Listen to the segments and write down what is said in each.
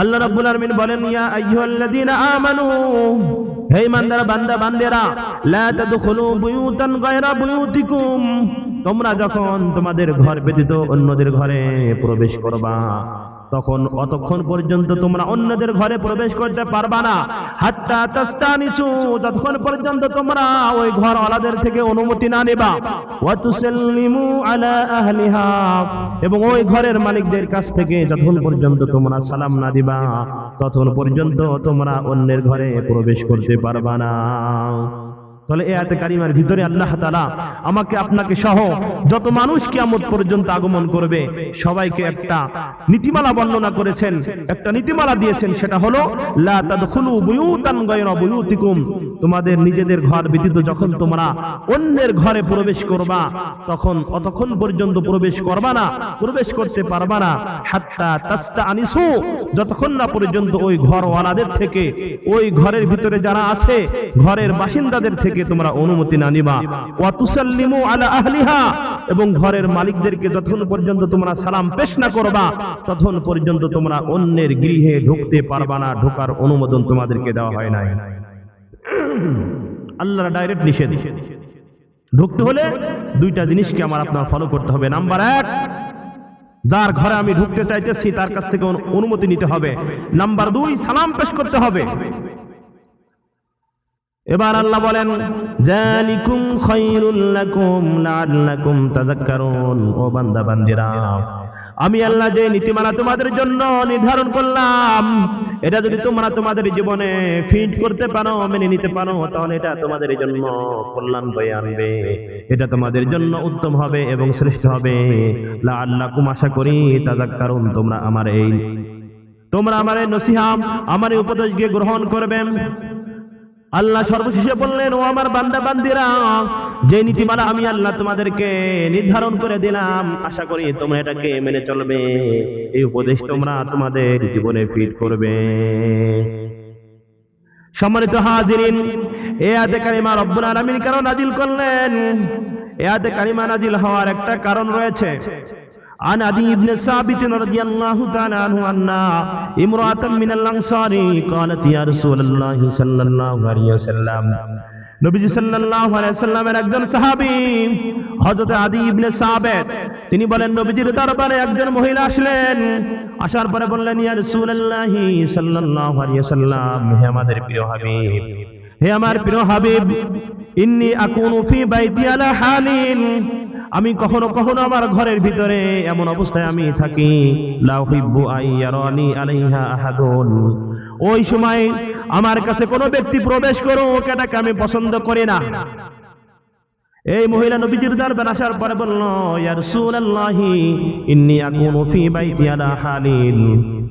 আল্লাহ রাব্বুল আলামিন বলেন, ইয়া আইয়ুহাল্লাযীনা আমানু, হে ইমানদার বান্দা, বান্দেরা, লা তাদখুলু বুয়ুতান গায়রা বুয়ুতিকুম। তোমরা যখন তোমাদের ঘর ব্যতীত অন্যদের ঘরে প্রবেশ করবা তখন অতক্ষণ পর্যন্ত তোমরা অন্যদের ঘরে প্রবেশ করতে পারবা না। হাত্তা তাস্তানিসু, ততক্ষণ পর্যন্ত তোমরা ওই ঘর ওয়ালাদের থেকে অনুমতি না নেবা। ওয়া আলা আহলিহা, এবং ওই ঘরের মালিকদের কাছ থেকে যতক্ষণ পর্যন্ত তোমরা সালাম না দিবা, ততক্ষণ পর্যন্ত তোমরা অন্যের ঘরে প্রবেশ করতে পারবা না। তাহলে এ আয়াতে কারিমার ভিতরে আল্লাহ তাআলা আমাকে, আপনাকে সহ যত মানুষ কিয়ামত পর্যন্ত আগমন করবে, সবাইকে একটা নীতিমালা বর্ণনা করেছেন, একটা নীতিমালা দিয়েছেন, সেটা হলো তোমাদের নিজেদের ঘর ব্যতীত যখন তোমরা অন্যের ঘরে প্রবেশ করবা, তখন অতক্ষণ পর্যন্ত প্রবেশ করবা না, প্রবেশ করতে পারবা না। হাত্তা তাস্তা আনিসু, যতক্ষণ না পর্যন্ত ওই ঘরওয়ালাদের থেকে, ওই ঘরের ভিতরে যারা আছে, ঘরের বাসিন্দাদের থেকে তোমরা অনুমতি না নিবা। আহলিহা। এবং ঘরের মালিকদেরকে যতক্ষণ পর্যন্ত তোমরা সালাম পেশ না করবা, ততক্ষণ পর্যন্ত তোমরা অন্যের গৃহে ঢুকতে পারবা না, ঢোকার অনুমোদন তোমাদেরকে দেওয়া হয় নাই। আল্লাহর ডাইরেক্ট নিষেধ। ঢুকতে হলে দুইটা জিনিসকে আমার আপনার ফলো করতে হবে। নাম্বার এক, যার ঘরে আমি ঢুকতে চাইতেছি, তার কাছ থেকে অনুমতি নিতে হবে। নাম্বার দুই, সালাম পেশ করতে হবে। এবার আল্লাহ বলেন, জালিকুম খায়রুল লাকুম লাআল্লাকুম তাযাক্কারুন। ও বান্দা বান্দিরা আমি আল্লাহ যে নীতিমালা তোমাদের জন্য নির্ধারণ করলাম, এটা যদি তোমরা তোমাদের জীবনে ফিট করতে পারো, মেনে নিতে পারো, তাহলে এটা তোমাদের জন্য কল্যাণ বয়ে আনবে এটা তোমাদের জন্য উত্তম হবে এবং শ্রেষ্ঠ হবে। লাআল্লাকুম, আশা করি তাযাক্কারুন, তোমরা আমার এই তোমরা আমার এই নসিহাম আমার এই উপদেশকে গ্রহণ করবেন। আল্লাহ সর্বশেষে বললেন, ও আমার বান্দা, বান্দিরা, যে নীতিমালা আমি আল্লাহ তোমাদেরকে নির্ধারণ করে দিলাম, আশা করি তোমরা এটাকে মেনে চলবে। এই উপদেশ তোমরা তোমাদের জীবনে ফিট করবে। সম্মানিত হাজিরিন, এ আয়াতে কারিমা রব্বুল আলামিন কেন নাজিল করলেন? এ আয়াতে কারিমা নাজিল হওয়ার একটা কারণ রয়েছে। عن عدي بن ثابت رضي الله تعالى عنه أن امرأة من الأنصار قالت يا رسول الله صلى الله عليه وسلم নবীজি সাল্লাল্লাহু আলাইহি সাল্লামের একজন সাহাবী হযরত আদি ইবনে সাবেত তিনি বলেন নবীজির দরবারে একজন মহিলা আসলেন আসার পরে বললেন ইয়া রাসূলুল্লাহ সাল্লাল্লাহু আলাইহি সাল্লাম হে আমাদের প্রিয় হাবিব হে আমার প্রিয় হাবিব ইন্নী আকুনু ফি বাইতি আলা হালিন আমি কখনো কখনো আমার ঘরের ভিতরে এমন অবস্থায় আমি থাকি। ওই সময় আমার কাছে কোনো ব্যক্তি প্রবেশ করুক এটাকে আমি পছন্দ করি না। এই মহিলা নবীজির দরবার আসার পরে বলল, ইয়া রাসূলুল্লাহি, ইন্নী আকুনু ফি বাইতি আলা হালিন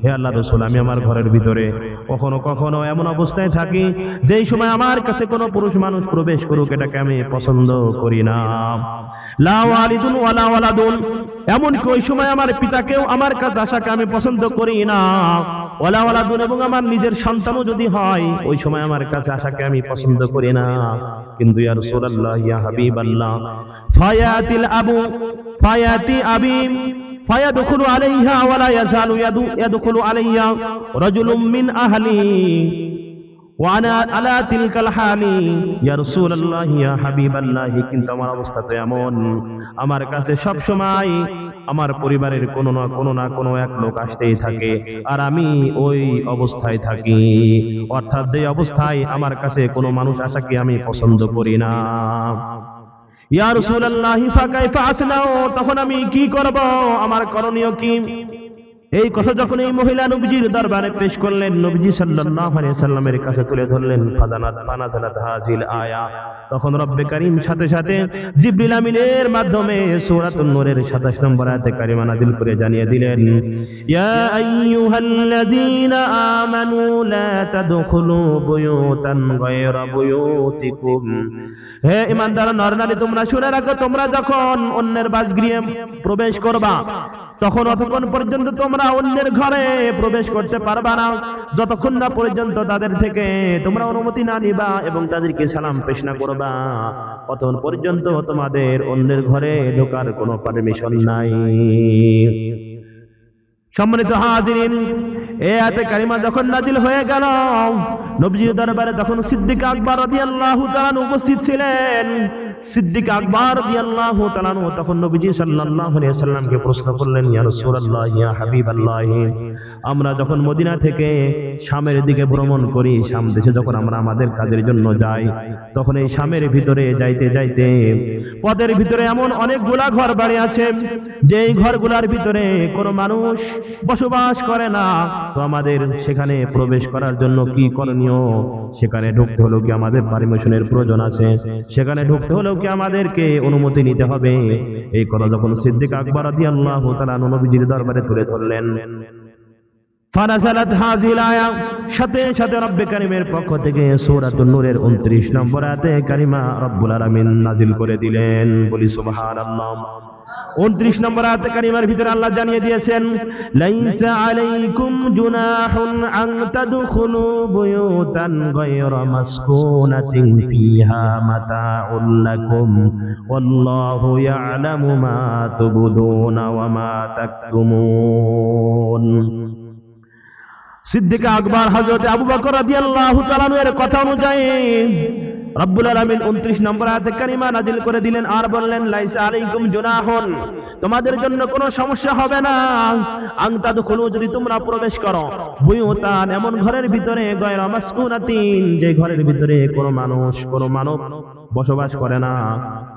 হে আল্লাহ রসুল, আমি আমার ঘরের ভিতরে কখনো কখনো এমন অবস্থায় থাকি, যেই সময় আমার কাছে কোনো পুরুষ মানুষ প্রবেশ করুক, এটাকে আমি পছন্দ করি না। এমনকি ওই সময় আমার পিতাকেও আমার কাছে আসাকে আমি পছন্দ করি না। ওলা দুন এবং আমার নিজের সন্তানও যদি হয়, ওই সময় আমার কাছে আসাকে আমি পছন্দ করি না। কিন্তু আলাইহা ওয়ালা ইয়াজালু ইয়াদখুলু আলাইহা রাজুলুম মিন আহলি। আমার অবস্থা তো এমন। আমার কাছে সব সময় আমার পরিবারের কোনো না কোনো না কোনো এক লোক আসতেই থাকে। আর আমি ওই অবস্থায় থাকি। অর্থাৎ যে অবস্থায় আমার কাছে কোনো মানুষ আসাকে আমি পছন্দ করি না। ইয়া রাসূলুল্লাহ, ফাকাইফা তখন আমি কি করব? আমার করণীয় কি? এই কথা যখন এই মহিলা নবীজির দরবারে পেশ করলেন, নবীজি সাল্লাল্লাহু আলাইহি সাল্লামের কাছে তুলে ধরলেন ফাদানাত ফানাজালাত আয়া। তখন রব্বে কারীম সাথে সাথে জিবরিল আমিনের মাধ্যমে সূরাতুন নূরের 27 নম্বর আয়াতে কারিমা নাযিল করে জানিয়ে দিলেন, ইয়া আমানু লা তাদখুলু বুয়ুতান গায়রা বুয়ুতিকুম। হে নরনারী তোমরা শুনে রাখো, তোমরা যখন অন্যের বাসগৃহে প্রবেশ করবা তখন অতক্ষণ পর্যন্ত তোমরা অন্যের ঘরে প্রবেশ করতে পারবা না। যতক্ষণ না পর্যন্ত তাদের থেকে তোমরা অনুমতি না নিবা এবং তাদেরকে সালাম পেশ না করবা, ততক্ষণ পর্যন্ত তোমাদের অন্যের ঘরে ঢোকার কোনো পারমিশন নাই। সম্মানিত হাজিরিন, এ আয়াতে কারিমা যখন নাজিল হয়ে গেল, নবজির দরবারে তখন সিদ্দিক আকবর রাদিয়াল্লাহু তাআলা উপস্থিত ছিলেন। সিদ্দিক আকবর রাদিয়াল্লাহু তাআলা তখন নবীজি সাল্লাল্লাহু আলাইহি সাল্লামকে প্রশ্ন করলেন, ইয়া রাসূলুল্লাহ, ইয়া হাবিবাল্লাহ আমরা যখন মদিনা থেকে শামের দিকে ভ্রমণ করি, শাম দেশে যখন আমরা আমাদের কাজের জন্য যাই, তখন এই শামের ভিতরে যাইতে যাইতে পদের ভিতরে এমন অনেকগুলা ঘর বাড়ি আছে, যেই ঘরগুলার ভিতরে কোনো মানুষ বসবাস করে না। তো আমাদের সেখানে প্রবেশ করার জন্য কি করণীয়? সেখানে ঢুকতে হলেও কি আমাদের পারমিশনের প্রয়োজন আছে? সেখানে ঢুকতে হলেও কি আমাদেরকে অনুমতি নিতে হবে? এই কথা যখন সিদ্দিক আকবর রাদিয়াল্লাহু তাআলা নবীজির দরবারে তুলে ধরলেন। ফানাজালাত হাযিল আয়া। সাথে সাথে রব্বে কারিমের পক্ষ থেকে সূরাতুন নূরের 29 নম্বর আয়াতে কারিমা রব্বুল আলামিন নাজিল করে দিলেন। বলি সুবহানাল্লাহ। 29 নম্বর আয়াতে কারিমার ভিতরে আল্লাহ জানিয়ে দিয়েছেন, লাইসা আলাইকুম জুনাহুন আন তাদখুলু বুয়ুতান গায়রা মাসকুনাতিন ফিহা মাতাউল লাকুম। ওয়াল্লাহু ইয়ালামু মা তুবদুনা ওয়া মা তাকতুমুন। সিদ্দিক আকবর হযরত আবু বকর রাদিয়াল্লাহু তাআলা এর কথা অনুযায়ী রব্বুল আলামিন 29 নম্বর আয়াতে কারিমা নাজিল করে দিলেন আর বললেন, লাইসা আলাইকুম জুনাহুন, তোমাদের জন্য কোনো সমস্যা হবে না। আং তাদখুলু যদি তোমরা প্রবেশ করো, বুয়ুতান এমন ঘরের ভিতরে, গায়রা মাসকুনাতিন, যে ঘরের ভিতরে কোনো মানুষ, কোনো মানব বসবাস করে না।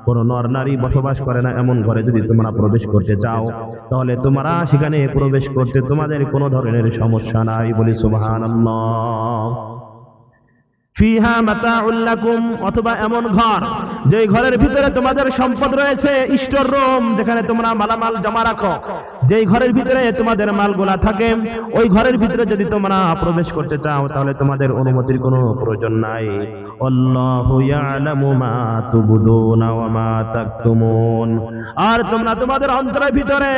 কোন নর নারী বসবাস করে না এমন ঘরে যদি তোমরা প্রবেশ করতে চাও, তাহলে তোমরা সেখানে প্রবেশ করতে তোমাদের কোনো ধরনের সমস্যা নাই বলি সুবহানাল্লাহ। ফিহা মাতাউল লাকুম, অথবা এমন ঘর যে ঘরের ভিতরে তোমাদের সম্পদ রয়েছে স্টোর রুম, যেখানে তোমরা মালামাল জমা রাখো। যেই ঘরের ভিতরে তোমাদের মালগুলা থাকে, ওই ঘরের ভিতরে যদি তোমরা প্রবেশ করতে চাও, তাহলে তোমাদের অনুমতির কোনো প্রয়োজন নাই। আর তোমরা তোমাদের অন্তরের ভিতরে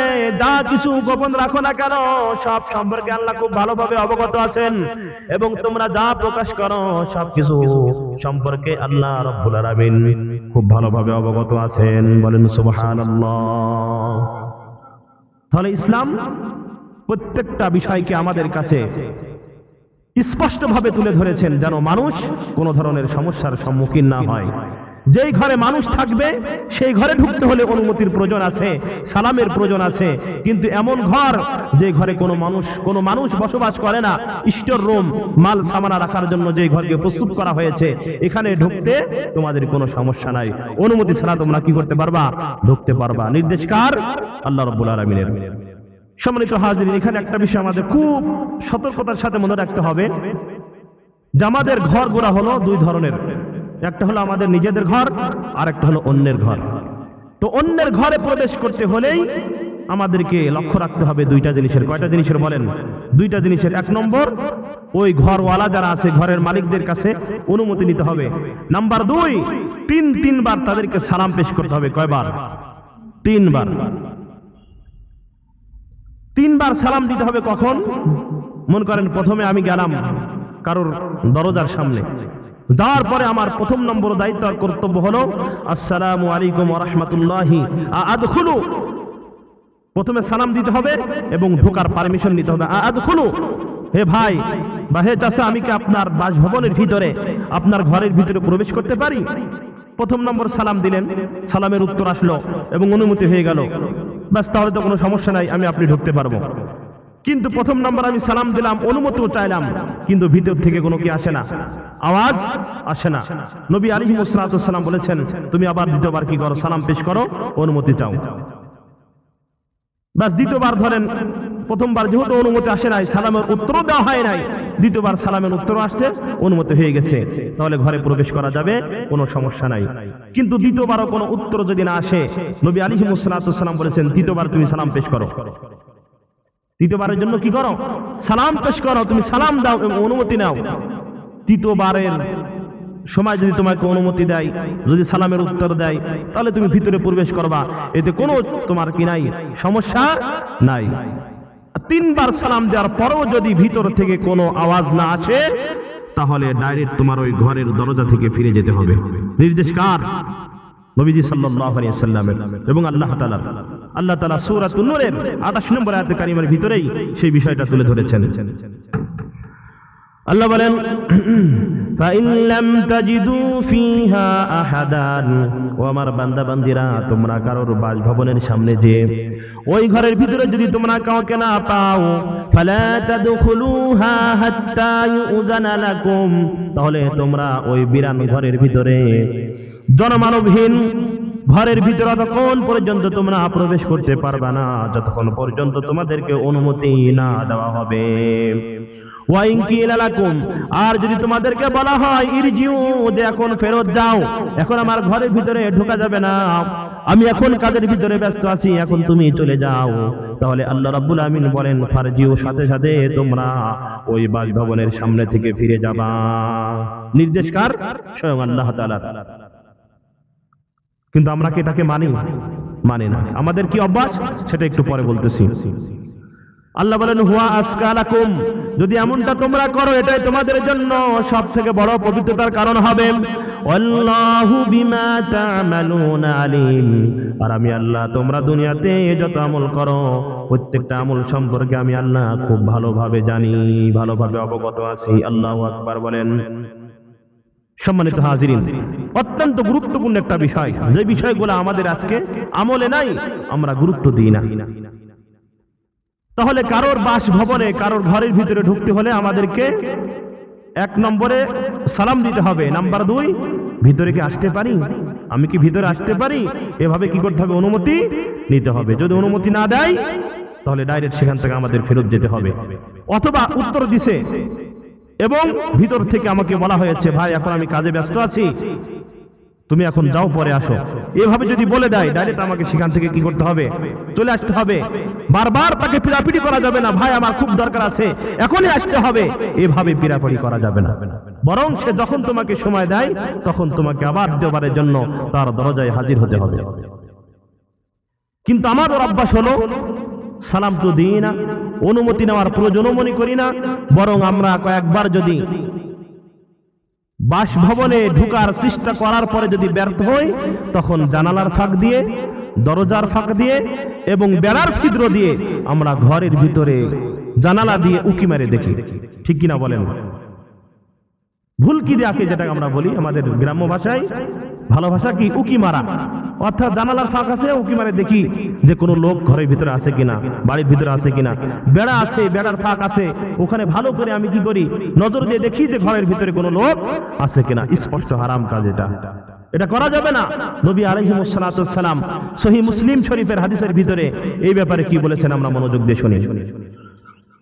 যা কিছু গোপন রাখো না কেন, সব সম্পর্কে আল্লাহ খুব ভালোভাবে অবগত আছেন। এবং তোমরা যা প্রকাশ করো, সব কিছু সম্পর্কে আল্লাহ রব্বুল আলামিন খুব ভালোভাবে অবগত আছেন। বলেন, সুবহানাল্লাহ। তাহলে ইসলাম প্রত্যেকটা বিষয়কে আমাদের কাছে স্পষ্টভাবে তুলে ধরেছেন যেন মানুষ কোনো ধরনের সমস্যার সম্মুখীন না হয়। যেই ঘরে মানুষ থাকবে, সেই ঘরে ঢুকতে হলে অনুমতির প্রয়োজন আছে, সালামের প্রয়োজন আছে। কিন্তু এমন ঘর যে ঘরে কোনো মানুষ কোনো মানুষ বসবাস করে না, স্টোর রুম, মাল সামানা রাখার জন্য যে ঘরকে প্রস্তুত করা হয়েছে, এখানে ঢুকতে তোমাদের কোনো সমস্যা নাই। অনুমতি ছাড়া তোমরা কি করতে পারবা? ঢুকতে পারবা। নির্দেশ কার? আল্লাহ রব্বুল আলমিনের। সম্মানিত হাজির এখানে একটা বিষয় আমাদের খুব সতর্কতার সাথে মনে রাখতে হবে। যে আমাদের ঘর গোড়া হলো দুই ধরনের। একটা হলো আমাদের নিজেদের ঘর আর একটা হলো অন্যের ঘর। তো অন্যের ঘরে প্রবেশ করতে হলেই আমাদেরকে লক্ষ্য রাখতে হবে দুইটা জিনিসের। কয়টা জিনিসের বলেন? দুইটা জিনিসের। এক নম্বর, ওই ঘরওয়ালা যারা আছে, ঘরের মালিকদের কাছে অনুমতি নিতে হবে। নাম্বার দুই, তিন, তিনবার তাদেরকে সালাম পেশ করতে হবে। কয়বার? তিনবার। তিনবার সালাম দিতে হবে কখন? মন করেন প্রথমে আমি গেলাম কারোর দরজার সামনে। যাওয়ার পরে আমার প্রথম নম্বর দায়িত্ব আর কর্তব্য হলো, আসসালামু আলাইকুম রহমতুল্লাহি আদখুলু প্রথমে সালাম দিতে হবে এবং ঢোকার পারমিশন নিতে হবে আদখুলু হে ভাই বা হে চাষা আমি কি আপনার বাসভবনের ভিতরে, আপনার ঘরের ভিতরে প্রবেশ করতে পারি? প্রথম নম্বর সালাম দিলেন, সালামের উত্তর আসলো এবং অনুমতি হয়ে গেল। ব্যাস, তাহলে তো কোনো সমস্যা নাই, আমি আপনি ঢুকতে পারব। কিন্তু প্রথম নম্বর আমি সালাম দিলাম, অনুমতিও চাইলাম, কিন্তু ভিতর থেকে কোনো কি আসে না। আওয়াজ আসে না। নবী আলী মুসলাতাম বলেছেন, তুমি আবার দ্বিতীয়বার কি করো? সালাম পেশ করো, অনুমতি চাও। ব্যাস, দ্বিতীয়বার ধরেন, প্রথমবার যেহেতু অনুমতি আসে নাই, সালামের উত্তরও দেওয়া হয় নাই, দ্বিতীয়বার সালামের উত্তর আসছে, অনুমতি হয়ে গেছে। তাহলে ঘরে প্রবেশ করা যাবে, কোনো সমস্যা নাই। কিন্তু দ্বিতীয়বারও কোনো উত্তর যদি না আসে, নবী আলী মুসলাতাম বলেছেন দ্বিতীয়বার তুমি সালাম পেশ করো। দ্বিতীয়বারের জন্য কি করো? সালাম পেশ করো, তুমি সালাম দাও এবং অনুমতি নাও। তৃতীয়বারের সময় যদি তোমাকে অনুমতি দেয়, যদি সালামের উত্তর দেয়, তাহলে তুমি ভিতরে প্রবেশ করবা। এতে কোনো তোমার কি নাই, সমস্যা নাই। তিনবার সালাম দেওয়ার পরেও যদি ভিতর থেকে কোনো আওয়াজ না আসে, তাহলে ডাইরেক্ট তোমার ওই ঘরের দরজা থেকে ফিরে যেতে হবে। নির্দেশ কার? নবীজি সাল্লাল্লাহু সাল্লামের এবং আল্লাহ তাআলা। আল্লাহ তাআলা সূরাতুন নূরের 28 নম্বর আয়াতে কারিমার ভিতরেই সেই বিষয়টা তুলে ধরেছেন। আল্লাহ বলেন তাহলে তোমরা ওই বিরান ঘরের ভিতরে জনমানবহীন ঘরের ভিতরে অতক্ষণ পর্যন্ত তোমরা প্রবেশ করতে পারবা না, যতক্ষণ পর্যন্ত তোমাদেরকে অনুমতি না দেওয়া হবে। আর যদি তোমাদেরকে বলা হয়, ইরজিউ, যে এখন ফেরত যাও, এখন আমার ঘরের ভিতরে ঢোকা যাবে না। আমি এখন কাজের ভিতরে ব্যস্ত আছি, এখন তুমি চলে যাও। তাহলে আল্লাহ রাব্বুল আমিন বলেন, ফারজিউ, সাথে সাথে তোমরা ওই বাসভবনের সামনে থেকে ফিরে যাবা। নির্দেশ কার? স্বয়ং আল্লাহ তাআলা। কিন্তু আমরা কি এটাকে মানি? মানি না। আমাদের কি অভ্যাস? সেটা একটু পরে বলতেছি। আল্লাহ বলেন, হুয়া আসকালাকুম। যদি এমনটা তোমরা করো, এটাই তোমাদের জন্য সব থেকে বড় পবিত্রতার কারণ হবে। আর আমি আল্লাহ, তোমরা দুনিয়াতে যত আমল করো, প্রত্যেকটা আমল সম্পর্কে আমি আল্লাহ খুব ভালোভাবে জানি, ভালোভাবে অবগত আছি। আল্লাহু আকবার বলেন। সম্মানিত হাজিরিন, অত্যন্ত গুরুত্বপূর্ণ একটা বিষয়। যে বিষয়গুলো আমাদের আজকে আমলে নাই, আমরা গুরুত্ব দিই না। তাহলে কারোর বাসভবনে, কারোর ঘরের ভিতরে ঢুকতে হলে আমাদেরকে এক নম্বরে সালাম দিতে হবে। নাম্বার দুই, ভিতরে কি আসতে পারি? আমি কি ভিতরে আসতে পারি? এভাবে কি করতে হবে? অনুমতি নিতে হবে। যদি অনুমতি না দেয়, তাহলে ডাইরেক্ট সেখান থেকে আমাদের ফেরত যেতে হবে। অথবা উত্তর দিছে এবং ভিতর থেকে আমাকে বলা হয়েছে, ভাই, এখন আমি কাজে ব্যস্ত আছি। তুমি এখন যাও, পরে আসো। এভাবে যদি বলে দেয় ডাইরেক্ট আমাকে সেখান থেকে কি করতে হবে? চলে আসতে হবে। বারবার তাকে পিড়াপিড়ি করা যাবে না। ভাই, আমার খুব দরকার আছে। এখনই আসতে হবে। এভাবে পিড়াপিড়ি করা যাবে না। বরং সে যখন তোমাকে সময় দেয়, তখন তোমাকে আবার দেওয়ারের জন্য তার দরজায় হাজির হতে হবে। কিন্তু আমাদের অভ্যাস হলো, সালাম তো দিই না, অনুমতি নেওয়ার প্রয়োজনও মনে করি না, বরং আমরা কয়েকবার যদি বাসভবনে ঢুকার চেষ্টা করার পরে যদি ব্যর্থ হই, তখন জানালার ফাঁক দিয়ে, দরজার ফাঁক দিয়ে এবং বেড়ার ছিদ্র দিয়ে আমরা ঘরের ভিতরে জানালা দিয়ে উকি মারে দেখি। ঠিক কিনা বলেন? ভুল কি দেয়াকে যেটা আমরা বলি আমাদের গ্রাম্য ভাষায়? ভালো ভাষা কি? উকি মারা। অর্থাৎ জানালার ফাঁক আছে, উকি মারে দেখি যে কোনো লোক ঘরের ভিতরে আছে কিনা, বাড়ির ভিতরে আছে কিনা। বেড়া আছে, বেড়ার ফাঁক আছে। ওখানে ভালো করে আমি কি করি? নজর দিয়ে দেখি যে ঘরের ভিতরে কোনো লোক আছে কিনা। স্পষ্ট হারাম কাজ এটা। এটা করা যাবে না। নবী আলহিমসালাম সহি মুসলিম শরীফের হাদিসের ভিতরে এই ব্যাপারে কি বলেছেন আমরা মনোযোগ দিয়ে শুনি।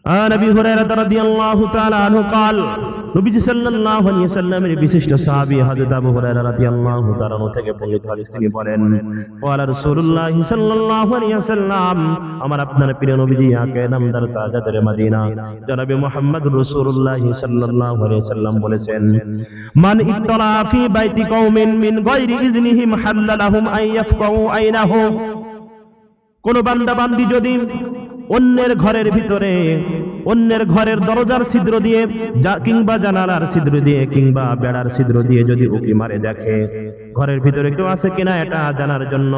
عن ابي هريره رضي الله تعالى عنه قال নবী সাল্লাল্লাহু আলাইহি ওয়াসাল্লামের বিশিষ্ট সাহাবী হযরত আবু হুরায়রা রাদিয়াল্লাহু তাআলা আনহু থেকে বর্ণিত হাদিস তিনি বলেন ওয়ালা রাসূলুল্লাহ সাল্লাল্লাহু আলাইহি ওয়াসাল্লাম আমার আপনার প্রিয় নবীজি আকে নামদার তাজাদের মদিনা জনাবে মুহাম্মদ রাসূলুল্লাহ সাল্লাল্লাহু আলাইহি ওয়াসাল্লাম বলেছেন মান ইত্তলা ফি বাইতি কওমিন মিন গায়রি ইজনিহিম হাল্লালাহুম আন ইয়াফকাউ আইনাহু কোন বান্দা বান্দি যদি অন্যের ঘরের ভিতরে, অন্যের ঘরের দরজার ছিদ্র দিয়ে কিংবা জানালার ছিদ্র দিয়ে কিংবা বেড়ার ছিদ্র দিয়ে যদি উকি মারে দেখে, ঘরের ভিতরে কেউ আছে কিনা এটা জানার জন্য,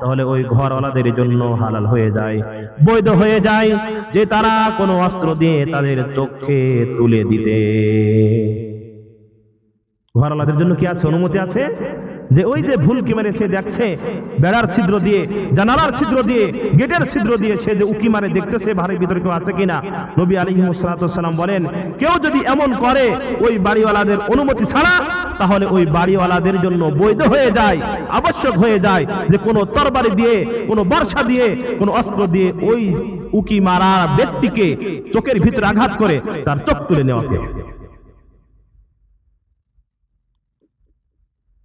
তাহলে ওই ঘরওয়ালাদের জন্য হালাল হয়ে যায়, বৈধ হয়ে যায় যে তারা কোনো অস্ত্র দিয়ে তাদের চোখকে তুলে দিতে। ঘরওয়ালাদের জন্য কি আছে? অনুমতি আছে? যে ওই যে ভুল কি মারে সে দেখছে? বেড়ার ছিদ্র দিয়ে, জানালার ছিদ্র দিয়ে, গেটের ছিদ্র দিয়ে সে যে উকি মারে দেখতেছে বাড়ির ভিতরে কেউ আছে কিনা? নবী আলী সালাম বলেন, কেউ যদি এমন করে, ওই বাড়িওয়ালাদের অনুমতি ছাড়া, তাহলে ওই বাড়িওয়ালাদের জন্য বৈধ হয়ে যায়, আবশ্যক হয়ে যায় যে কোনো তরবারি দিয়ে, কোনো বর্ষা দিয়ে, কোনো অস্ত্র দিয়ে ওই উকি মারা ব্যক্তিকে চোখের ভিতরে আঘাত করে তার চোখ তুলে নেওয়াকে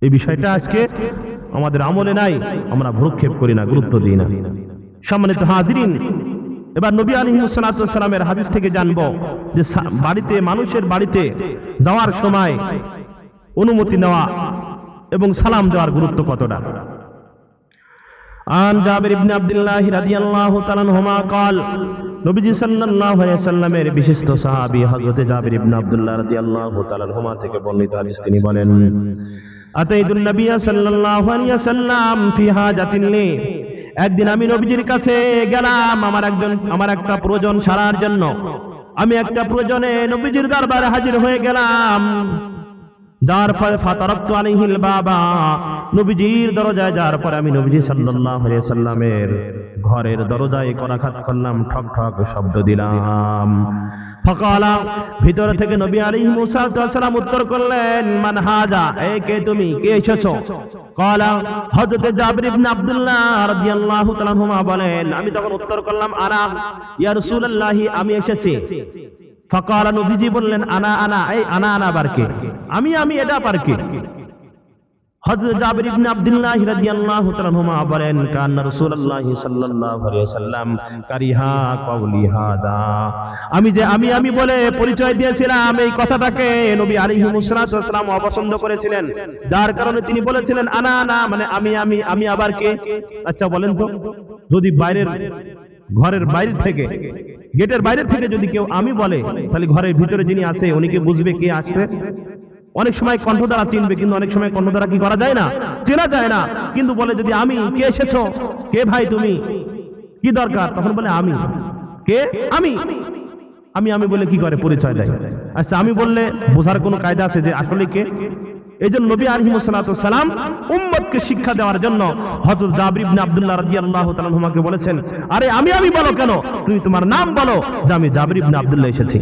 এই বিষয়টা আজকে আমাদের আমলে নাই আমরা ভ্রুক্ষেপ করি না গুরুত্ব দিই না সম্মানিত হাজিরিন এবার নবী আলী সালামের হাদিস থেকে জানবো যে সা- বাড়িতে মানুষের বাড়িতে যাওয়ার সময় অনুমতি নেওয়া এবং সালাম দেওয়ার গুরুত্ব কতটা عن جابر بن عبد الله رضي الله تعالى عنهما قال নবীজি সাল্লাল্লাহু আলাইহি সাল্লামের বিশিষ্ট সাহাবী হযরত জাবির ইবনে আব্দুল্লাহ রাদিয়াল্লাহু তাআলা আনহুমা থেকে বর্ণিত হাদিস তিনি বলেন একদিন আমি নবীজির কাছে গেলাম আমার একজন, আমার একটা প্রয়োজন সারার জন্য। আমি একটা প্রয়োজনে নবীজির দরবারে হাজির হয়ে গেলাম। যার পরে ফাতারাক্তু আলাইহিল বাবা। নবীজির দরজায় যাওয়ার পরে আমি নবীজি সাল্লাল্লাহু সাল্লামের ঘরের দরজায় করাঘাত করলাম, ঠক ঠক শব্দ দিলাম। থেকে নবী সালাম উত্তর করলেন এ কে তুমি? কে এসেছ? কলা, হযরত জাবির ইবনে আব্দুল্লাহ রাদিয়াল্লাহু তাআলা হুমা বলেন, আমি তখন উত্তর করলাম, আনা, ইয়া রাসূলুল্লাহ, আমি এসেছি। ফকাল, নবীজি বললেন, আনা আনা, এই আনা আনা বারকে আমি আমি, এটা পারকে হযরত জাবির ইবনে আব্দুল্লাহ রাদিয়াল্লাহু তাআলা বলেন রাসূলুল্লাহ সাল্লাল্লাহু আলাইহি ওয়াসাল্লাম কারিহা হাদা। আমি যে, আমি আমি বলে পরিচয় দিয়েছিলাম, এই কথাটাকে নবী ওয়াসালাম অপছন্দ করেছিলেন। যার কারণে তিনি বলেছিলেন, আনা, না মানে আমি আমি আমি আবার কে? আচ্ছা বলেন তো, যদি বাইরের, ঘরের বাইরে থেকে, গেটের বাইরে থেকে যদি কেউ আমি বলে, তাহলে ঘরের ভিতরে যিনি আছে, উনি কি বুঝবে কে আসছে? অনেক সময় কণ্ঠ দ্বারা চিনবে, কিন্তু অনেক সময় কণ্ঠ দ্বারা কি করা যায় না? চেনা যায় না। কিন্তু বলে যদি আমি, কে এসেছ? কে ভাই তুমি? কি দরকার? তখন বলে আমি। কে? আমি। আমি আমি বলে কি করে? পরিচয় দেয়। আচ্ছা আমি বললে বোঝার কোনো কায়দা আছে যে আসলে কে? এই জন্য নবী আলহিমসালাম উম্মতকে শিক্ষা দেওয়ার জন্য হজরত জাবির ইবনে আব্দুল্লাহ রাদিয়াল্লাহু তাআলা হুমাকে বলেছেন, আরে আমি আমি বলো কেন? তুমি তোমার নাম বলো যে আমি জাবির ইবনে আব্দুল্লাহ এসেছি।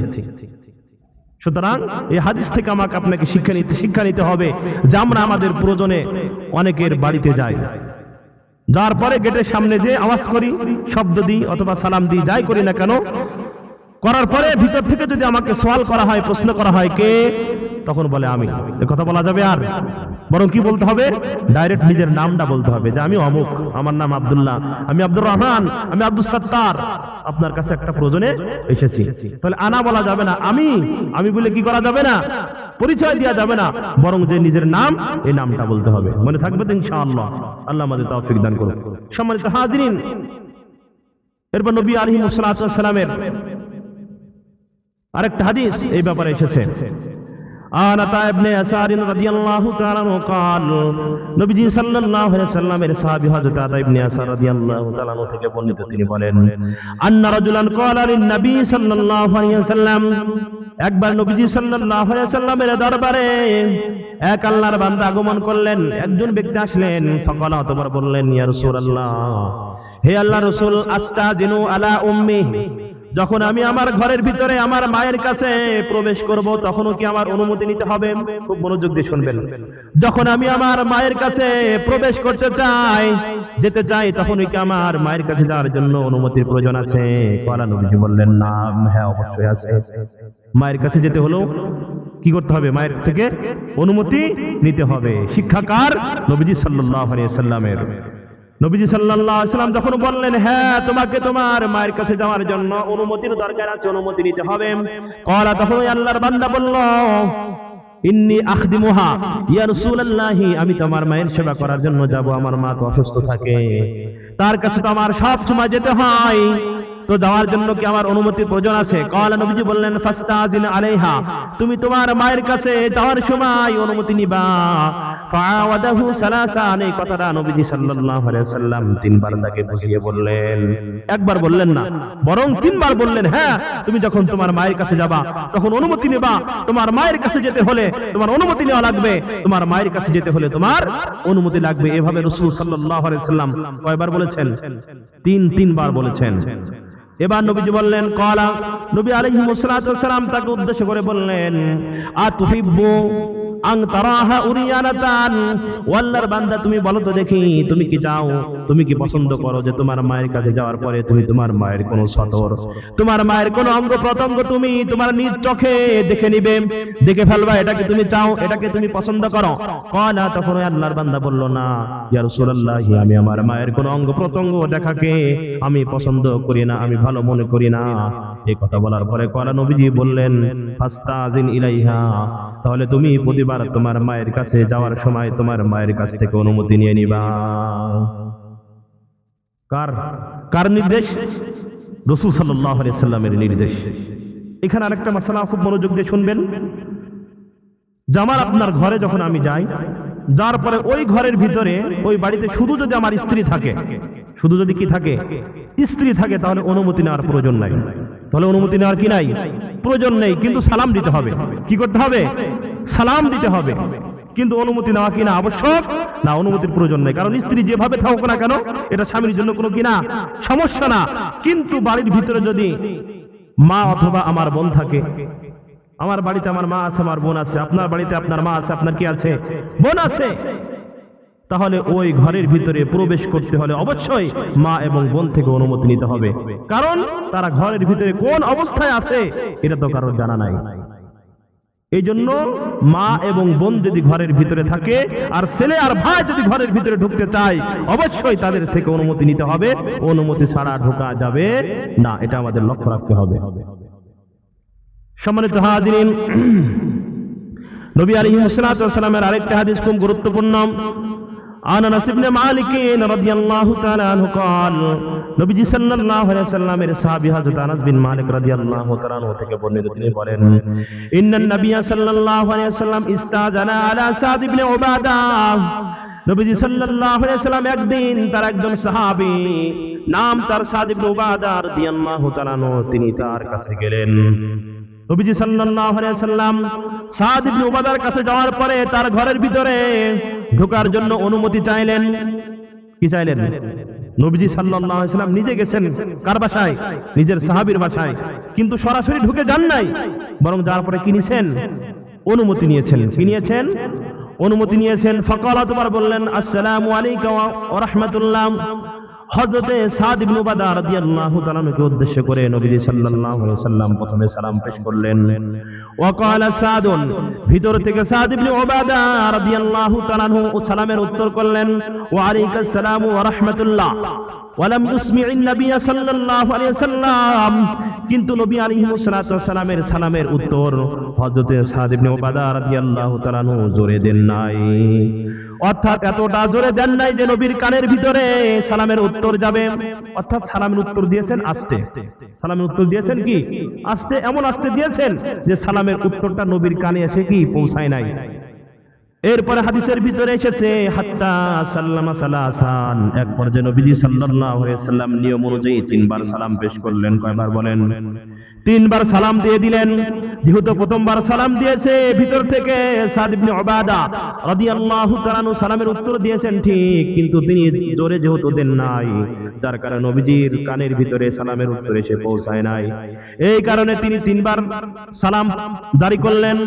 সুতরাং এই হাদিস থেকে আমাকে আপনাকে শিক্ষা নিতে শিক্ষা নিতে হবে যে আমরা আমাদের প্রয়োজনে অনেকের বাড়িতে যাই। যাওয়ার পরে গেটের সামনে যে আওয়াজ করি, শব্দ দিই অথবা সালাম দিই, যাই করি না কেন করার পরে ভিতর থেকে যদি আমাকে সওয়াল করা হয়, প্রশ্ন করা হয় কে, তখন বলে আমি। কথা বলা যাবে আর? বরং কি বলতে হবে? ডাইরেক্ট নিজের নামটা বলতে হবে যে আমি অমুক, আমার নাম আব্দুল্লাহ, আমি আব্দুর রহমান, আমি আব্দুল সত্তার। আপনার কাছে একটা প্রয়োজনে এসেছি। তাহলে আনা বলা যাবে না, আমি আমি বলে কি করা যাবে না? পরিচয় দেওয়া যাবে না, বরং যে নিজের নাম, এই নামটা বলতে হবে। মনে থাকবে তো ইনশাআল্লাহ। আল্লাহ আমাদের তৌফিক দান করুন সম্মানিত হাজিরিন, এরপর নবী সালামের আরেকটা হাদিস এই ব্যাপারে এসেছে عن عطاء بن يسار رضي الله تعالى عنه قال নবীজি সাল্লাল্লাহু আলাইহি সাল্লামের সাহাবী হযরত আতা ইবনে ইয়াসার রাদিয়াল্লাহু তাআলা আনহু থেকে বর্ণিত তিনি বলেন আন্না রাজুলান ক্বালা লিন নবী সাল্লাল্লাহু আলাইহি সাল্লাম একবার নবীজি সাল্লাল্লাহু আলাইহি সাল্লামের দরবারে এক আল্লাহর বান্দা আগমন করলেন একজন ব্যক্তি আসলেন ফকালা অতবার বললেন ইয়া রাসূলুল্লাহ হে আল্লাহ রাসূল আস্তাজিনু আলা উম্মি যখন আমি আমার ঘরের ভিতরে আমার মায়ের কাছে প্রবেশ করব, তখনও কি আমার অনুমতি নিতে হবে? খুব মনোযোগ দিয়ে শুনবেন। যখন আমি আমার মায়ের কাছে প্রবেশ করতে চাই, যেতে চাই, তখনই কি আমার মায়ের কাছে যাওয়ার জন্য অনুমতির প্রয়োজন আছে? নবীজি বললেন, না হ্যাঁ অবশ্যই আছে। মায়ের কাছে যেতে হলো কি করতে হবে? মায়ের থেকে অনুমতি নিতে হবে। শিক্ষাকার নবীজি আলাইহি সাল্লামের নবীজি সাল্লাল্লাহু আলাইহি সাল্লাম যখন বললেন হ্যাঁ তোমাকে তোমার মায়ের কাছে যাওয়ার জন্য অনুমতির দরকার আছে, অনুমতি নিতে হবে। কলা তখন আল্লাহর বান্দা বলল, ইন্নি আখদিমুহা, ইয়া রাসূলুল্লাহি, আমি তোমার মায়ের সেবা করার জন্য যাব, আমার মা তো অসুস্থ থাকে। তার কাছে তো আমার সব সময় যেতে হয়। তো যাওয়ার জন্য কি আমার অনুমতির প্রয়োজন আছে? কলা নবীজি বললেন, ফাস্তাজিন আলাইহা। তুমি তোমার মায়ের কাছে যাওয়ার সময় অনুমতি নিবা। ফাওয়াদাহু সালাসান এই কথাটা নবীজি সাল্লাল্লাহু আলাইহি সাল্লাম তিনবার তাকে বুঝিয়ে বললেন। একবার বললেন না, বরং তিনবার বললেন হ্যাঁ তুমি যখন তোমার মায়ের কাছে যাবা, তখন অনুমতি নেবা। তোমার মায়ের কাছে যেতে হলে তোমার অনুমতি নেওয়া লাগবে। তোমার মায়ের কাছে যেতে হলে তোমার অনুমতি লাগবে। এভাবে রাসূল সাল্লাম কয়বার বলেছেন? তিন, তিনবার বলেছেন। এবার নবীজি বললেন কলা। নবী আলহিম সালাম তাকে উদ্দেশ্য করে বললেন আর আতুহিব্বু বান্দা, তুমি বলো তো দেখি, তুমি কি চাও? তুমি কি পছন্দ করো যে তোমার মায়ের কাছে যাওয়ার পরে তুমি তোমার মায়ের কোনো সতর? তোমার মায়ের কোনো অঙ্গ প্রত্যঙ্গ তুমি তোমার নিজ চোখে দেখে নিবে, দেখে ফেলবা এটাকে তুমি চাও? এটাকে তুমি পছন্দ করো? তখন আল্লাহর বান্দা বলল, না আমি আমার মায়ের কোনো অঙ্গ দেখাকে আমি পছন্দ করি না, আমি ভালো মনে করি না। এই কথা বলার পরে কলা নবীজি বললেন, ফাস্তাজিন ইলাইহা। তাহলে তুমি প্রতিবার তোমার মায়ের কাছে যাওয়ার সময় তোমার মায়ের কাছ থেকে অনুমতি নিয়ে নিবা। কার? কার নির্দেশ? রসুল সাল্লামের নির্দেশ। এখানে আরেকটা মশালা খুব মনোযোগ দিয়ে শুনবেন। যে আমার আপনার ঘরে যখন আমি যাই যার পরে ওই ঘরের ভিতরে, ওই বাড়িতে শুধু যদি আমার স্ত্রী থাকে শুধু যদি কি থাকে, স্ত্রী থাকে, তাহলে অনুমতি নেওয়ার প্রয়োজন নাই। তাহলে অনুমতি নেওয়ার কি নাই? প্রয়োজন নেই, কিন্তু সালাম দিতে হবে। কি করতে হবে? সালাম দিতে হবে। কিন্তু অনুমতি নেওয়া কিনা আবশ্যক? না, অনুমতির প্রয়োজন নেই। কারণ স্ত্রী যেভাবে থাকুক না কেন, এটা স্বামীর জন্য কোনো কিনা সমস্যা না। কিন্তু বাড়ির ভিতরে যদি মা অথবা আমার বোন থাকে, আমার বাড়িতে আমার মা আছে, আমার বোন আছে, আপনার বাড়িতে আপনার মা আছে, আপনার কি আছে? বোন আছে। তাহলে ওই ঘরের ভিতরে প্রবেশ করতে হলে অবশ্যই মা এবং বোন থেকে অনুমতি নিতে হবে। কারণ তারা ঘরের ভিতরে কোন অবস্থায় আছে, এটা তো কারোর জানা নাই। এই জন্য মা এবং বোন যদি ঘরের ভিতরে থাকে, আর ছেলে আর ভাই যদি ঘরের ভিতরে ঢুকতে চায়, অবশ্যই তাদের থেকে অনুমতি নিতে হবে। অনুমতি ছাড়া ঢোকা যাবে না, এটা আমাদের লক্ষ্য রাখতে হবে। সম্মানিত হাজিরিন, নবী ওয়াস সালামের আরেকটা হাদিস খুব গুরুত্বপূর্ণ। عن انس بن مالك رضي الله تعالى عنه قال নবীজি সাল্লাল্লাহু আলাইহি সাল্লামের সাহাবী হযরত আনাস বিন মালিক রাদিয়াল্লাহু তাআলা আনহু থেকে বর্ণিত তিনি বলেন ইন্নান নাবিয়্যা সাল্লাল্লাহু আলাইহি সাল্লাম ইস্তাজানা আলা সাদ ইবনে উবাদা নবীজি সাল্লাল্লাহু আলাইহি সাল্লাম একদিন তার একজন সাহাবী নাম তার সাদ ইবনে উবাদা রাদিয়াল্লাহু তাআলা আনহু তিনি তার কাছে গেলেন নবীজি সাল্লাল্লাহু আলাইহি সাল্লাম সাদ ইবনে উবাদার কাছে যাওয়ার পরে তার ঘরের ভিতরে ঢোকার জন্য অনুমতি চাইলেন। কি চাইলেন? নবীজি সাল্লাল্লাহু আলাইহি সাল্লাম নিজে গেছেন কার বাসায়? নিজের সাহাবীর বাসায়। কিন্তু সরাসরি ঢুকে যান নাই। বরং যাওয়ার পরে কি নিছেন? অনুমতি নিয়েছেন। কি নিয়েছেন? অনুমতি নিয়েছেন। ফকালা তোমার বললেন, আসসালামু আলাইকা ওয়া রাহমাতুল্লাহ। হযরতে সাদ রাদিয়াল্লাহু তাআলাকে উদ্দেশ্য করে নবী সাল্লাল্লাহু আলাইহি সাল্লাম প্রথমে সালাম পেশ করলেন। ওয়াকালা সাদুন, ভিতর থেকে সাদ উবাদা রাদিয়াল্লাহু সালামের উত্তর করলেন, ওয়া আলাইকাস সালাম ওয়া রাহমাতুল্লাহ। ওয়ালাম নবিয়্য সাল্লাল্লাহু আলাইহি সাল্লাম। কিন্তু নবী আলাইহিস সালাতু সালামের সালামের উত্তর হযরতে সাদ ইবনে উবাদা রাদিয়াল্লাহু তাআলা জোরে দেন নাই। অর্থাৎ এতটা জোরে দেন নাই যে নবীর কানের ভিতরে সালামের উত্তর যাবে। অর্থাৎ সালামের উত্তর দিয়েছেন আস্তে। সালামের উত্তর দিয়েছেন কি? আস্তে, এমন আস্তে দিয়েছেন যে সালামের উত্তরটা নবীর কানে এসে কি পৌঁছায় নাই। এরপরে হাদিসের ভিতরে এসেছে, হাত্তা সাল্লামা সালাসান। এক পর্যায়ে নবীজি সাল্লাল্লাহু সাল্লাম নিয়ম অনুযায়ী তিনবার সালাম পেশ করলেন, কয়বার বলেন? তিনবার সালাম দিয়ে দিলেন। যেহেতু প্রথমবার সালাম দিয়েছে, ভিতর থেকে সালামের উত্তর দিয়েছেন, ঠিক, কিন্তু তিনি জোরে যেহেতু দেন নাই, যার কারণে নবীজির কানের ভিতরে সালামের উত্তর এসে পৌঁছায় নাই। এই কারণে তিনি তিনবার সালাম জারি করলেন।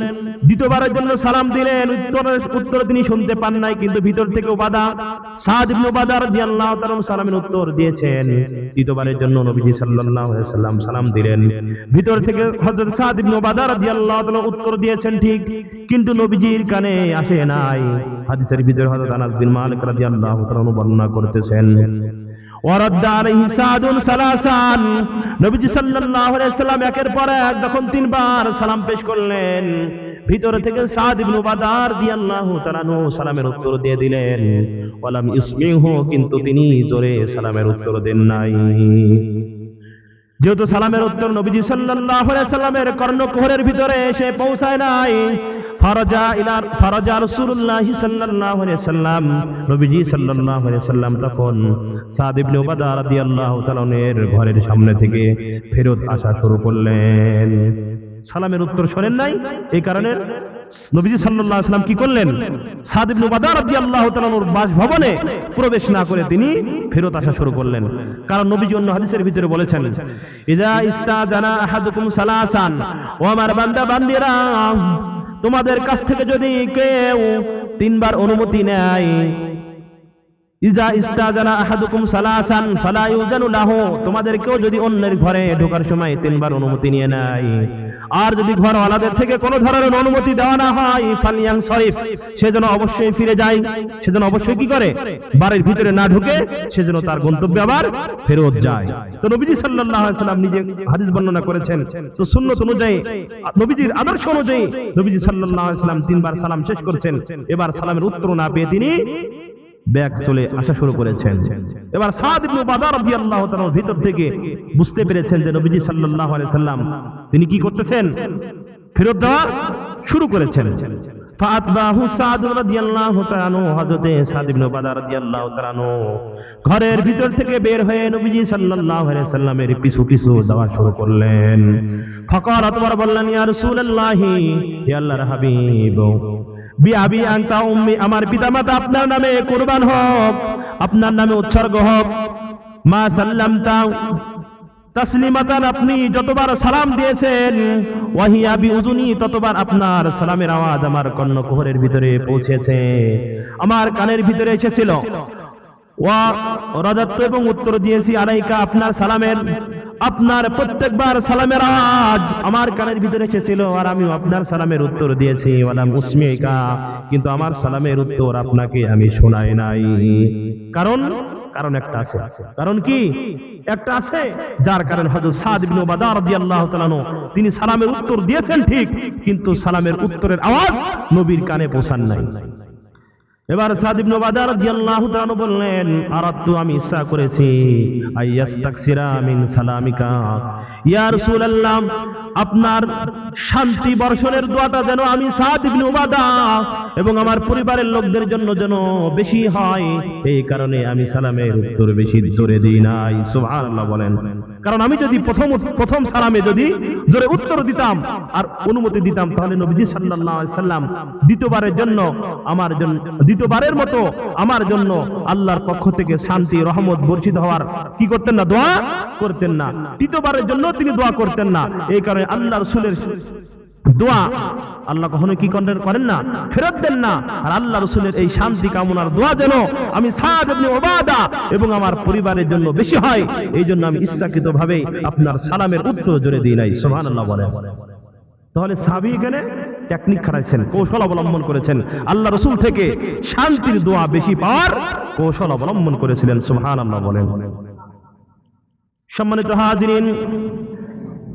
দ্বিতীয়বারের জন্য সালাম দিলেন উত্তর উত্তর তিনি শুনতে পান নাই, কিন্তু ভিতর থেকে উবাদা, সাদ ইবনে উবাদা রাদিয়াল্লাহু সালামের উত্তর দিয়েছেন। দ্বিতীয়বারের জন্য নবীজি আলাইহি সাল্লাম সালাম দিলেন। ভিতর থেকে হযরত সাদ ইবনে উবাদা রাদিয়াল্লাহু তাআলা উত্তর দিয়েছেন, ঠিক। কিন্তু নবীজির কানে আসে নাই। হাদিসের ভিতরে হযরত আনাস বিন মালিক রাদিয়াল্লাহু তাআলা বর্ণনা করতেছেন সালাসান। নবীজি সাল্লাল্লাহু আলাইহি সাল্লাম একের পর এক যখন তিনবার সালাম পেশ করলেন, ভিতর থেকে সাদ ইবনে উবাদা রাদিয়াল্লাহু তাআলা সালামের উত্তর দিয়ে দিলেন, ওয়ালাম ইসমিহু, কিন্তু তিনি জোরে সালামের উত্তর দেন নাই। যেহেতু সালামের উত্তর নবীজি সাল্লাল্লাহু আলাইহি সাল্লামের কর্ণকুহরের ভিতরে এসে পৌঁছায় নাই সাল্লাম, নবীজি সাল্লাম ঘরের সামনে থেকে ফেরত আসা শুরু করলেন। সালামের উত্তর শোনেন নাই? এই কারণে নবীজি সাল্লাল্লাহু আলাইহি সাল্লাম কি করলেন? বাসভবনে প্রবেশ না করে তিনি ফেরত আসা শুরু করলেন। কারণ নবীজি অন্য হাদিসের ভিতরে বলেছেন তোমাদের কাছ থেকে যদি কেউ তিনবার অনুমতি নেয় তোমাদের কেউ যদি অন্যের ঘরে ঢোকার সময় তিনবার অনুমতি নিয়ে নেয়। আর যদি ঘরওয়ালাদের থেকে কোনো ধরনের অনুমতি দেওয়া না হয় ফালিয়াং শরীফ সেজন্য অবশ্যই ফিরে যায়। সেজন্য অবশ্যই কি করে? বাড়ির ভিতরে না ঢুকে সেজন্য তার গন্তব্যে আবার ফেরত যায়। তো নবীজি আলাইহি সাল্লাম নিজে হাদিস বর্ণনা করেছেন। তো সুন্নত অনুযায়ী, নবীজির আদর্শ অনুযায়ী নবীজি আলাইহি সাল্লাম তিনবার সালাম শেষ করেছেন। এবার সালামের উত্তর না পেয়ে তিনি ব্যাগ চলে আসা শুরু করেছেন। এবার ভিতর থেকে বুঝতে পেরেছেন যে নবীজি সাল্লাম তিনি কি করতেছেন? ফেরত দেওয়া শুরু করেছেন। ঘরের ভিতর থেকে বের হয়ে নবীজি সাল্লামের পিছু পিছু শুরু করলেন। ফকার অতবার বললেন বিআবি আনতা উম্মি, আমার পিতামাতা আপনার নামে কুরবান হোক, আপনার নামে উৎসর্গ হোক। মা সাল্লামতা, তাসলিমাতান আপনি যতবার সালাম দিয়েছেন, ওয়াহিয়া বি উজুনি ততবার আপনার সালামের আওয়াজ আমার কর্ণকুহরের ভিতরে পৌঁছেছে, আমার কানের ভিতরে এসেছিল। ওয়া, রাজাত্ব এবং উত্তর দিয়েছি আলাইকা আপনার সালামের। আপনার প্রত্যেকবার সালামের আওয়াজ আমার কানের ভিতরে এসেছিল আর আমি আপনার সালামের উত্তর দিয়েছি উসমিকা। কিন্তু আমার সালামের উত্তর আপনাকে আমি শোনাই নাই। কারণ কারণ একটা আছে। কারণ কি? একটা আছে, যার কারণে হযরত সাদ রাদিয়াল্লাহু তাআলা তিনি সালামের উত্তর দিয়েছেন ঠিক, কিন্তু সালামের উত্তরের আওয়াজ নবীর কানে পৌঁছান নাই। এবার সাদিব উবাদা রাদিয়াল্লাহু তাআলা বললেন আরাদতু আমি ইচ্ছা করেছি। আইয়াস্তাকসিরা মিন সালামিকা। আপনার শান্তি বর্ষণের দোয়াটা যেন আমি সাদ ইবনে এবং আমার পরিবারের লোকদের জন্য যেন বেশি হয়। এই কারণে আমি সালামের উত্তর বেশি জোরে দিই নাই, সুবহানাল্লাহ বলেন। কারণ আমি যদি প্রথম প্রথম সালামে যদি জোরে উত্তর দিতাম আর অনুমতি দিতাম, তাহলে নবীজি সাল্লাল্লাহু সাল্লাম দ্বিতীয়বারের জন্য আমার জন্য দ্বিতীয়বারের মতো আমার জন্য আল্লাহর পক্ষ থেকে শান্তি, রহমত বর্ষিত হওয়ার কি করতেন না? দোয়া করতেন না। তৃতীয়বারের জন্য তিনি দোয়া করতেন না। এই কারণে আল্লাহ রসুলের দোয়া আল্লাহ কখনো কি করেন করেন না, ফেরত দেন না। আর আল্লাহ রসুলের এই শান্তি কামনার দোয়া যেন আমি ওবাদা এবং আমার পরিবারের জন্য বেশি হয়, এই জন্য আমি ইচ্ছাকৃত ভাবে আপনার সালামের উত্তর জোরে দিই নাই। সুবহানাল্লাহ বলে তাহলে সাবি এখানে টেকনিক খাটাইছেন, কৌশল অবলম্বন করেছেন। আল্লাহ রসুল থেকে শান্তির দোয়া বেশি পাওয়ার কৌশল অবলম্বন করেছিলেন, সুবহানাল্লাহ বলেন। সম্মানিত হাজিরিন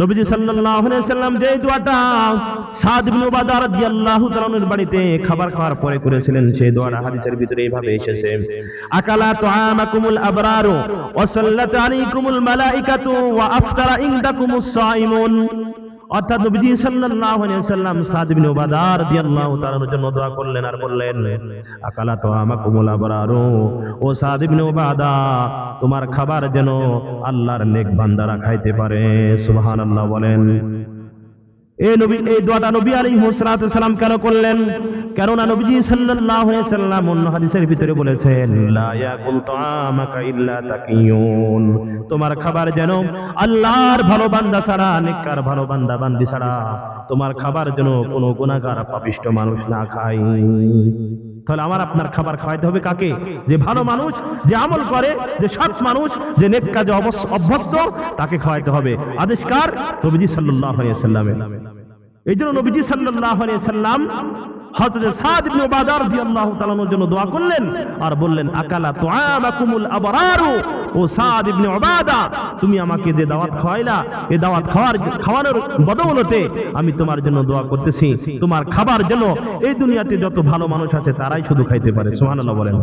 নবীজি সাল্লাল্লাহু যে দোয়াটা সাদ বাড়িতে খাবার খাওয়ার পরে করেছিলেন, সেই দোয়াটা হাদিসের ভিতরে এইভাবে এসেছে। আকালা তুআমাকুমুল আবরারু ওয়া সাল্লাত আলাইকুমুল মালাইকাতু ওয়া আফতারা ইনদাকুমুস সাইমুন। অর্থাৎ নবীজি সাল্লাল্লাহু আলাইহি সাল্লাম সাদ উবাদা রাদিয়াল্লাহু তাআলার জন্য দোয়া করলেন আর বললেন, আকালা তুআমাকুমুল আবরারু, ও সাদ ইবনে উবাদা, তোমার খাবার যেন আল্লাহর নেক বান্দারা খাইতে পারে। সুবহানাল্লাহ বলেন। নবী, এই দোয়াটা নবী আলী কেন করলেন? কেননা নবীজি সাল্লাম অন্য হাদিসের ভিতরে বলেছেন তোমার খাবার যেন আল্লাহর ভালো বান্দা ছাড়া, নেককার ভালো বান্দা বান্দি ছাড়া, তোমার খাবার যেন কোনো গুনাহগার পাপিষ্ট মানুষ না খায়। তাহলে আমার আপনার খাবার খাওয়াইতে হবে কাকে? যে ভালো মানুষ, যে আমল করে, যে সৎ মানুষ, যে নেক কাজে অভ্যস্ত, তাকে খাওয়াইতে হবে। আদেশকার নবীজি সাল্লাহ সাল্লামে এই জন্য নবীজি আলাইহি সাল্লাম দোয়া করলেন আর বললেন ও আমাকে যে দাওয়াত দাওয়াত খাওয়ার, খাওয়ানোর বদৌলতে আমি তোমার জন্য দোয়া করতেছি। তোমার খাবার জন্য এই দুনিয়াতে যত ভালো মানুষ আছে তারাই শুধু খাইতে পারে। সুবহানাল্লাহ বলেন।